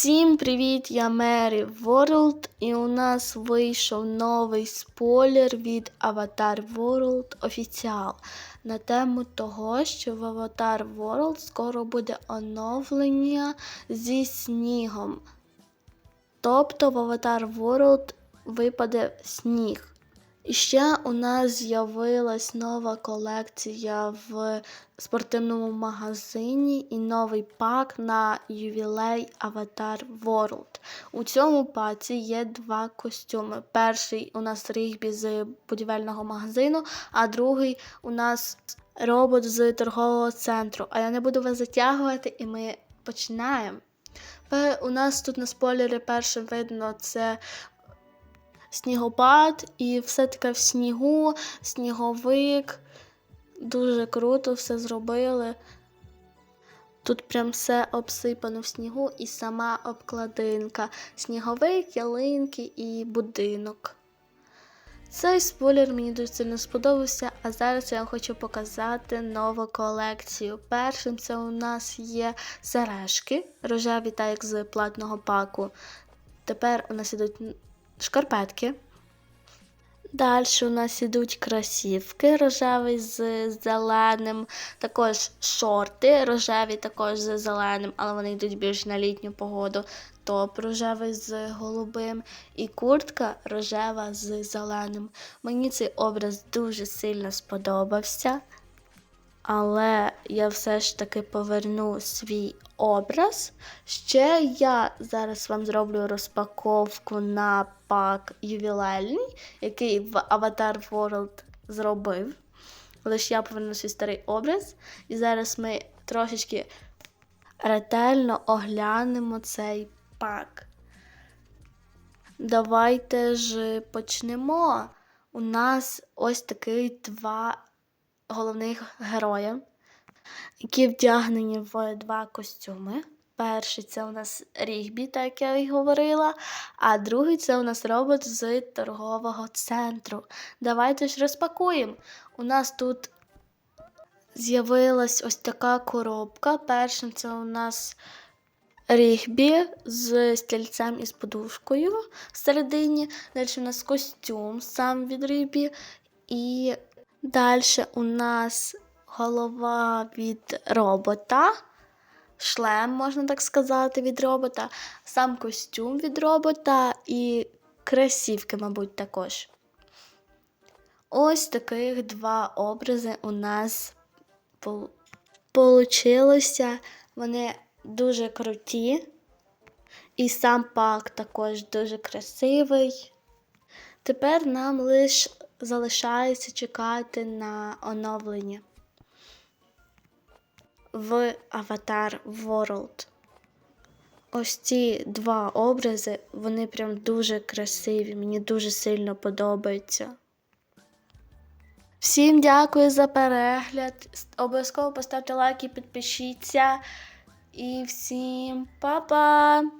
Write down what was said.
Всім привіт! Я Мері World і у нас вийшов новий спойлер від Avatar World Official на тему того, що в Avatar World скоро буде оновлення зі снігом. Тобто в Avatar World випаде сніг. І ще у нас з'явилась нова колекція в спортивному магазині і новий пак на ювілей Avatar World. У цьому паці є два костюми. Перший у нас рігбі з будівельного магазину, а другий у нас робот з торгового центру. А я не буду вас затягувати, і ми починаємо. У нас тут на спойлері перше видно це снігопад і все таке в снігу, сніговик. Дуже круто все зробили. Тут прям все обсипано в снігу і сама обкладинка. Сніговик, ялинки і будинок. Цей спойлер мені дуже сильно сподобався, а зараз я хочу показати нову колекцію. Першим це у нас є сережки, рожеві, так як з платного паку. Тепер у нас ідуть шкарпетки. Далі у нас ідуть кросівки рожевий з зеленим, також шорти рожеві також з зеленим, але вони йдуть більш на літню погоду. Топ рожевий з голубим і куртка рожева з зеленим. Мені цей образ дуже сильно сподобався. Але я все ж таки поверну свій образ. Ще я зараз вам зроблю розпаковку на пак ювілейний, який в Avatar World зробив. Лише я поверну свій старий образ. І зараз ми трошечки ретельно оглянемо цей пак. Давайте ж почнемо. У нас ось таких два головних героя, які вдягнені в два костюми. Перший це у нас Рігбі, так я і говорила, а другий це у нас робот з торгового центру. Давайте ж розпакуємо. У нас тут з'явилась ось така коробка. Першим це у нас Рігбі з стільцем і з подушкою всередині. Далі у нас костюм сам від Рігбі. І далі у нас голова від робота. Шлем, можна так сказати, від робота, сам костюм від робота і кросівки, мабуть, також. Ось таких два образи у нас получилося. Вони дуже круті. І сам пак також дуже красивий. Тепер нам лише залишається чекати на оновлення в Avatar World. Ось ці два образи, вони прям дуже красиві, мені дуже сильно подобаються. Всім дякую за перегляд. Обов'язково поставте лайк і підпишіться. І всім па-па!